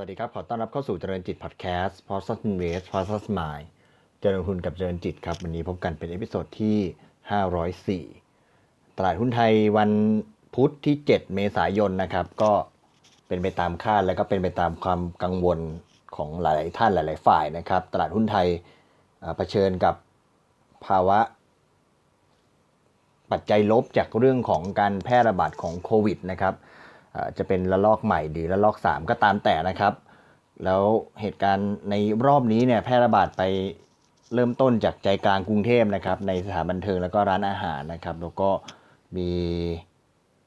วัสดีครับ ขอต้อนรับเข้าสู่เจริญจิตพอดแคสต์ p o s t Invest p o s t Mind เจริญทุนกับเจริญจิตครับ วันนี้พบกันเป็นเอพิโซดที่ 504 ตลาดหุ้นไทยวันพุธที่ 7 เมษายนนะครับ ก็เป็นไปตามคาดและก็เป็นไปตามความกังวลของหลาย ๆ ท่านหลาย ๆ ฝ่ายนะครับ ตลาดหุ้นไทยเผชิญกับภาวะ ปัจจัยลบจากเรื่องของการแพร่ระบาดของโควิดนะครับ จะเป็นระลอกใหม่หรือระลอก 3 ก็ตามแต่นะครับ แล้วเหตุการณ์ในรอบนี้เนี่ยแพร่ระบาดไปเริ่มต้นจากใจกลางกรุงเทพนะครับ ในสถานบันเทิงแล้วก็ร้านอาหารนะครับ แล้วก็มี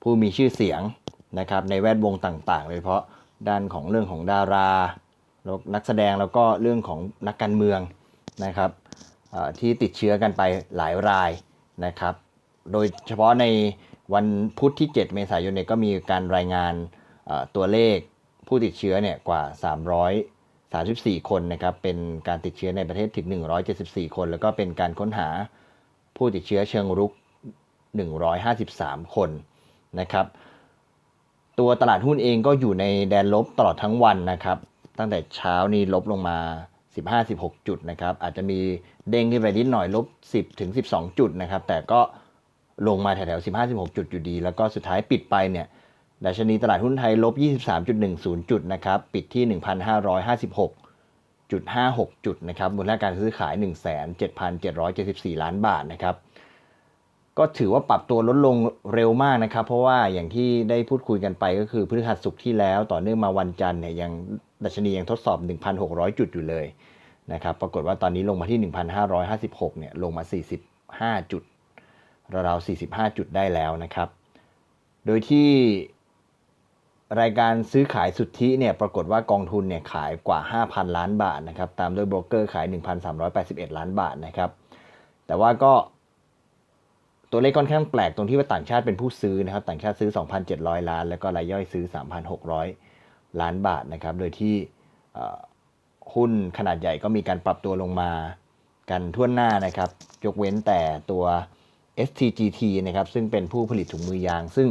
ผู้มีชื่อเสียงนะครับในแวดวงต่างๆ โดยเฉพาะด้านของเรื่องของดาราแล้วนักแสดงแล้วก็เรื่องของนักการเมืองนะครับที่ติดเชื้อกันไปหลายรายนะครับ โดยเฉพาะใน วันพุธที่ 7 เมษายนเนี่ยก็มีการรายงานตัวเลขผู้ติดเชื้อเนี่ยกว่า 334 คนนะครับ เป็นการติดเชื้อในประเทศถึง 174 คน แล้วก็เป็นการค้นหาผู้ติดเชื้อเชิงรุก 153 คนนะครับ ตัวตลาดหุ้นเองก็อยู่ในแดนลบตลอดทั้งวันนะครับ ตั้งแต่เช้านี้ลบลงมา 15-16 จุดนะครับ อาจจะมีเด้งขึ้นไปนิดหน่อยลบ 10ถึง12 จุดนะครับ แต่ก็ ลงมาแถวๆ15-16 จุดอยู่ดี แล้วก็สุดท้ายปิดไปเนี่ยดัชนีตลาดหุ้นไทยลบ 23.10 จุดนะครับ ปิดที่ 1,556.56 จุดนะครับ มูลค่าการซื้อขาย 17,774 ล้านบาทนะครับ ก็ถือว่าปรับตัวลดลงเร็วมากนะครับ เพราะว่าอย่างที่ได้พูดคุยกันไปก็คือพฤหัสศุกที่แล้วต่อเนื่องมาวันจันทร์เนี่ยยังดัชนียังทดสอบ 1,600 จุดอยู่เลยนะครับ ปรากฏว่าตอนนี้ลงมาที่ 1,556 เนี่ยลงมา 45 จุด ราวๆ45 จุดได้แล้วนะครับ โดยที่รายการซื้อขายสุทธิเนี่ยปรากฏว่ากองทุนเนี่ยขายกว่า 5,000 ล้านบาทนะครับ ตามด้วยโบรกเกอร์ขาย 1,381 ล้านบาทนะครับ แต่ว่าก็ตัวเลขค่อนข้างแปลกตรงที่ว่าต่างชาติเป็นผู้ซื้อนะครับ ต่างชาติซื้อ 2,700 ล้าน แล้วก็รายย่อยซื้อ 3,600 ล้านบาทนะครับ โดยที่หุ้นขนาดใหญ่ก็มีการปรับตัวลงมากันทั่วหน้านะครับ ยกเว้นแต่ตัว STGT นะครับซึ่งเป็นผู้ผลิตถุงมือยาง ซึ่ง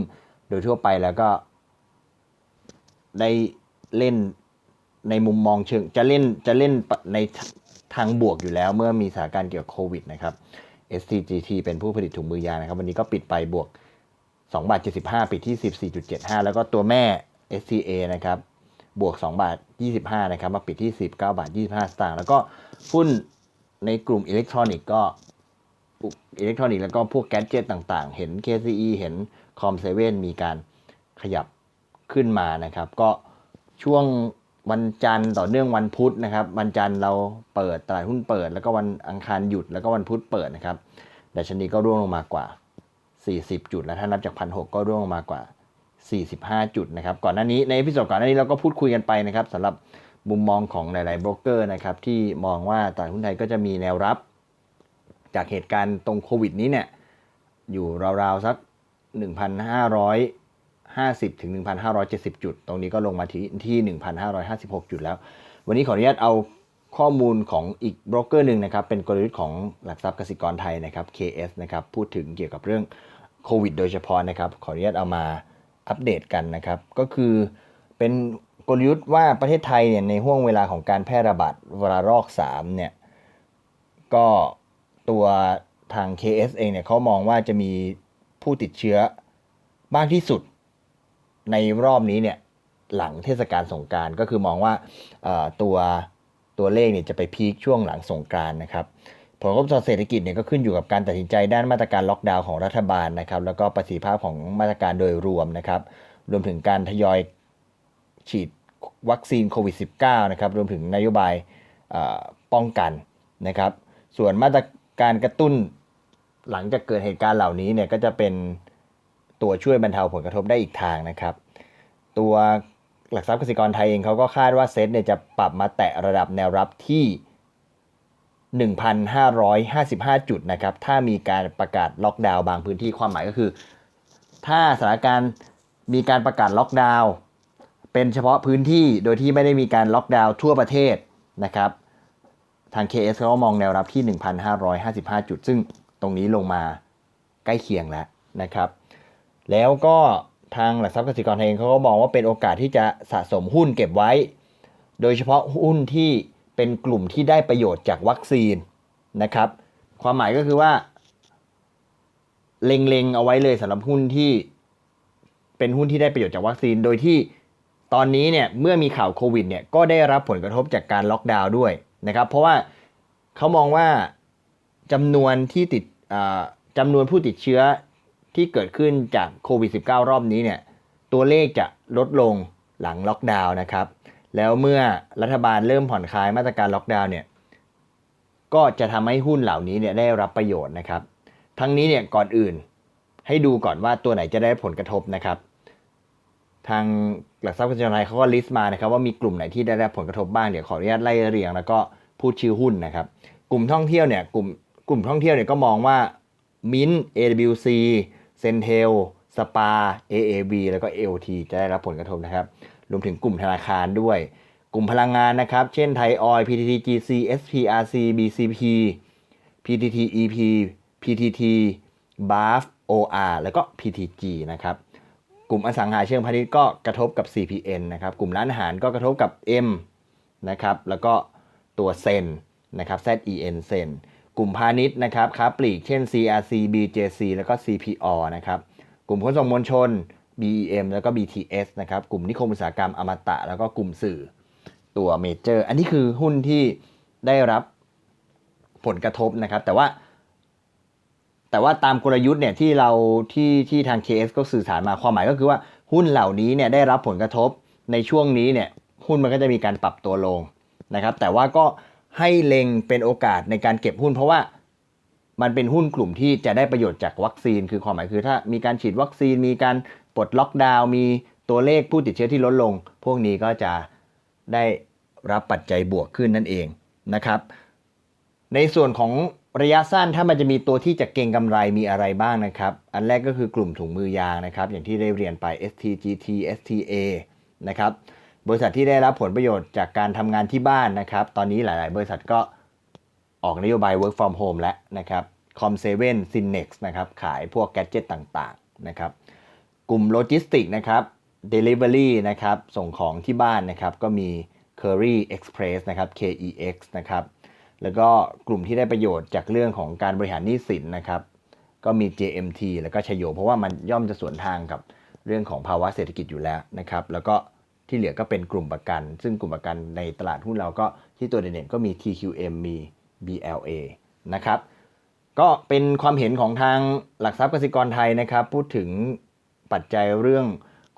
โดยทั่วไปแล้วก็ ได้เล่นในมุมมองเชิง จะเล่นจะเล่นในทางบวกอยู่แล้ว เมื่อมีสถานการณ์เกี่ยวกับโควิดนะครับ STGT เป็นผู้ผลิตถุงมือยางนะครับ วันนี้ก็ปิดไปบวก2บาท75 ปิดที่ 14.75 แล้วก็ตัวแม่ STA นะครับบวก2บาท25นะครับมาปิดที่ 19บาท25 สตางค์แล้วก็หุ้นในกลุ่มอิเล็กทรอนิกส์ก็ อิเล็กทรอนิกส์แล้วก็พวกแกดเจิตต่างๆ เห็น KCE เห็นคอมเซเว่นมีการขยับขึ้นมานะครับ ก็ช่วงวันจันทร์ต่อเนื่องวันพุธนะครับ วันจันทร์เราเปิดตลาดหุ้นเปิด แล้วก็วันอังคารหยุดแล้วก็วันพุธเปิดนะครับดัชนีก็ร่วงลงมากว่า 40 จุดแล้วถ้านับจากพันหก็ร่วงลงมากว่า 45 จุดนะครับ ก่อนหน้านี้ในพิสดก่อนหน้านี้เราก็พูดคุยกันไปนะครับสำหรับมุมมองของหลายๆโบรกเกอร์นะครับที่มองว่าตลาดหุ้นไทยก็จะมีแนวรับ จากเหตุการณ์ตรงโควิดนี้เนี่ยอยู่ราวๆสัก 1,550 ถึง 1,570 จุด ตรงนี้ก็ลงมาที่ที่ 1,556 จุดแล้ว วันนี้ขออนุญาตเอาข้อมูลของอีกโบรกเกอร์หนึ่งนะครับ เป็นกลยุทธ์ของหลักทรัพย์กสิกรไทยนะครับ KS นะครับ พูดถึงเกี่ยวกับเรื่องโควิดโดยเฉพาะนะครับ ขออนุญาตเอามาอัปเดตกันนะครับ ก็คือเป็นกลยุทธ์ว่าประเทศไทยเนี่ยในห่วงเวลาของการแพร่ระบาดวลารอก3เนี่ยก็ ตัวทาง KS เองเนี่ยเขามองว่าจะมีผู้ติดเชื้อมากที่สุดในรอบนี้เนี่ยหลังเทศกาลสงการก็คือมองว่าตัวตัวเลขเนี่ยจะไปพีคช่วงหลังสงกานต์นะครับผลกระทบต่อเศรษฐกิจเนี่ยก็ขึ้นอยู่กับการตัดสินใจด้านมาตรการล็อกดาวน์ของรัฐบาลนะครับ แล้วก็ประสิทธิภาพของมาตรการโดยรวมนะครับ รวมถึงการทยอยฉีดวัคซีนโควิด -19 นะครับรวมถึงนโยบายป้องกันนะครับ ส่วนมาตร การกระตุ้นหลังจากเกิดเหตุการณ์เหล่านี้เนี่ยก็จะเป็นตัวช่วยบรรเทาผลกระทบได้อีกทางนะครับ ตัวหลักทรัพย์กสิกรไทยเองเขาก็คาดว่าเซ็ตเนี่ยจะปรับมาแตะระดับแนวรับที่ 1,555 จุดนะครับ ถ้ามีการประกาศล็อกดาวน์บางพื้นที่ความหมายก็คือ ถ้าสถานการณ์มีการประกาศล็อกดาวน์เป็นเฉพาะพื้นที่โดยที่ไม่ได้มีการล็อกดาวน์ทั่วประเทศนะครับ ทาง KS เขาก็มองแนวรับที่ 1,555 จุด ซึ่งตรงนี้ลงมาใกล้เคียงแล้วนะครับ แล้วก็ทางหลักทรัพย์กสิกรเองเขาก็มองว่าเป็นโอกาสที่จะสะสมหุ้นเก็บไว้ โดยเฉพาะหุ้นที่เป็นกลุ่มที่ได้ประโยชน์จากวัคซีนนะครับ ความหมายก็คือว่า เล็งๆเอาไว้เลยสำหรับหุ้นที่เป็นหุ้นที่ได้ประโยชน์จากวัคซีน โดยที่ตอนนี้เนี่ยเมื่อมีข่าวโควิดเนี่ยก็ได้รับผลกระทบจากการล็อกดาวน์ด้วย นะครับ เพราะว่าเขามองว่าจำนวนที่ติดอ่าจำนวนผู้ติดเชื้อที่เกิดขึ้นจากโควิด -19 รอบนี้เนี่ยตัวเลขจะลดลงหลังล็อกดาวน์นะครับ แล้วเมื่อรัฐบาลเริ่มผ่อนคลายมาตรการล็อกดาวน์เนี่ยก็จะทำให้หุ้นเหล่านี้เนี่ยได้รับประโยชน์นะครับ ทั้งนี้เนี่ยก่อนอื่นให้ดูก่อนว่าตัวไหนจะได้ผลกระทบนะครับ ทางหลักทรัพย์กระจายไทยเขาก็ลิสต์มานะครับว่ามีกลุ่มไหนที่ได้รับผลกระทบบ้างเดี๋ยวขออนุญาตไล่เรียง แล้วก็พูดชื่อหุ้นนะครับ กลุ่มท่องเที่ยวเนี่ยกลุ่มกลุ่มท่องเที่ยวเนี่ยก็มองว่ามิน AWC เซนเทลสปา AAB แล้วก็ AOT จะได้รับผลกระทบนะครับ รวมถึงกลุ่มธนาคารด้วย กลุ่มพลังงานนะครับ เช่นไทยออย PTTGC SPRC BCP PTTEP PTT BAF OR แล้วก็ PTG นะครับ กลุ่มอสังหาเชิงพาณิชย์ก็กระทบกับ CPN นะครับ กลุ่มร้านอาหารก็กระทบกับ M นะครับ แล้วก็ตัวเซนนะครับ ZEN เซนกลุ่มพาณิชย์นะครับค้าปลีกเช่น CRC BJC แล้วก็ CPO นะครับ กลุ่มขนส่งมวลชน BEM แล้วก็ BTS นะครับ กลุ่มนิคมอุตสาหกรรมอมตะ แล้วก็กลุ่มสื่อตัวเมเจอร์ อันนี้คือหุ้นที่ได้รับผลกระทบนะครับ แต่ว่า แต่ว่าตามกลยุทธ์เนี่ยที่เราที่ที่ทาง KS ก็สื่อสารมาความหมายก็คือว่าหุ้นเหล่านี้เนี่ยได้รับผลกระทบในช่วงนี้เนี่ยหุ้นมันก็จะมีการปรับตัวลงนะครับ แต่ว่าก็ให้เล็งเป็นโอกาสในการเก็บหุ้น เพราะว่ามันเป็นหุ้นกลุ่มที่จะได้ประโยชน์จากวัคซีน คือความหมายคือถ้ามีการฉีดวัคซีน มีการปลดล็อกดาวน์มีตัวเลขผู้ติดเชื้อที่ลดลง พวกนี้ก็จะได้รับปัจจัยบวกขึ้นนั่นเองนะครับ ในส่วนของ ระยะสั้นถ้ามันจะมีตัวที่จะเก็งกำไรมีอะไรบ้างนะครับ อันแรกก็คือกลุ่มถุงมือยางนะครับ อย่างที่ได้เรียนไป STGT STA นะครับบริษัทที่ได้รับผลประโยชน์จากการทำงานที่บ้านนะครับ ตอนนี้หลาย ๆ บริษัทก็ออกนโยบาย work from home แล้วนะครับ Com7 Synex นะครับ ขายพวกแกดเจิตต่าง ๆ นะครับ กลุ่มโลจิสติกนะครับ Delivery นะครับ ส่งของที่บ้านนะครับ ก็มี Curry Express นะครับ KEX นะครับ แล้วก็กลุ่มที่ได้ประโยชน์จากเรื่องของการบริหารหนี้สินนะครับ ก็มี JMT แล้วก็ชโย เพราะว่ามันย่อมจะสวนทางกับเรื่องของภาวะเศรษฐกิจอยู่แล้วนะครับ แล้วก็ที่เหลือก็เป็นกลุ่มประกัน ซึ่งกลุ่มประกันในตลาดหุ้นเราก็ที่ตัวเด่นๆก็มี TQM มี BLA นะครับ ก็เป็นความเห็นของทางหลักทรัพย์กสิกรไทยนะครับ พูดถึงปัจจัยเรื่อง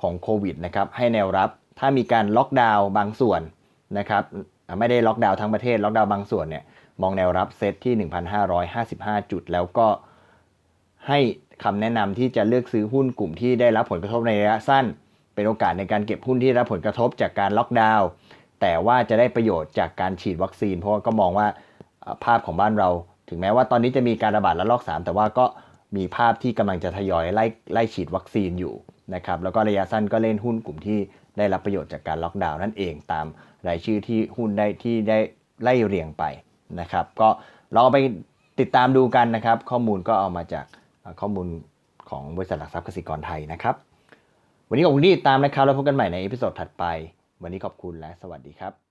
ของโควิดนะครับ ให้แนวรับ ถ้ามีการล็อกดาวน์บางส่วนนะครับ ไม่ได้ล็อกดาวน์ทั้งประเทศ ล็อกดาวน์บางส่วนเนี่ย มองแนวรับเซตที่ 1,555 จุด แล้วก็ให้คำแนะนำที่จะเลือกซื้อหุ้นกลุ่มที่ได้รับผลกระทบในระยะสั้น เป็นโอกาสในการเก็บหุ้นที่ได้รับผลกระทบจากการล็อกดาวน์แต่ว่าจะได้ประโยชน์จากการฉีดวัคซีน เพราะว่าก็มองว่าภาพของบ้านเรา ถึงแม้ว่าตอนนี้จะมีการระบาดระลอก 3 แต่ว่าก็มีภาพที่กำลังจะทยอยไล่ไล่ฉีดวัคซีนอยู่นะครับแล้วก็ระยะสั้นก็เล่นหุ้นกลุ่มที่ได้รับประโยชน์จากการล็อกดาวน์นั่นเองตามรายชื่อที่หุ้นได้ที่ได้ไล่เรียงไป นะครับ ก็ลองเอาไปติดตามดูกันนะครับ ข้อมูลก็เอามาจากข้อมูลของบริษัทหลักทรัพย์กสิกรไทยนะครับ วันนี้ขอบคุณที่ติดตามนะครับ แล้วพบกันใหม่ในเอพิโซดถัดไป วันนี้ขอบคุณและสวัสดีครับ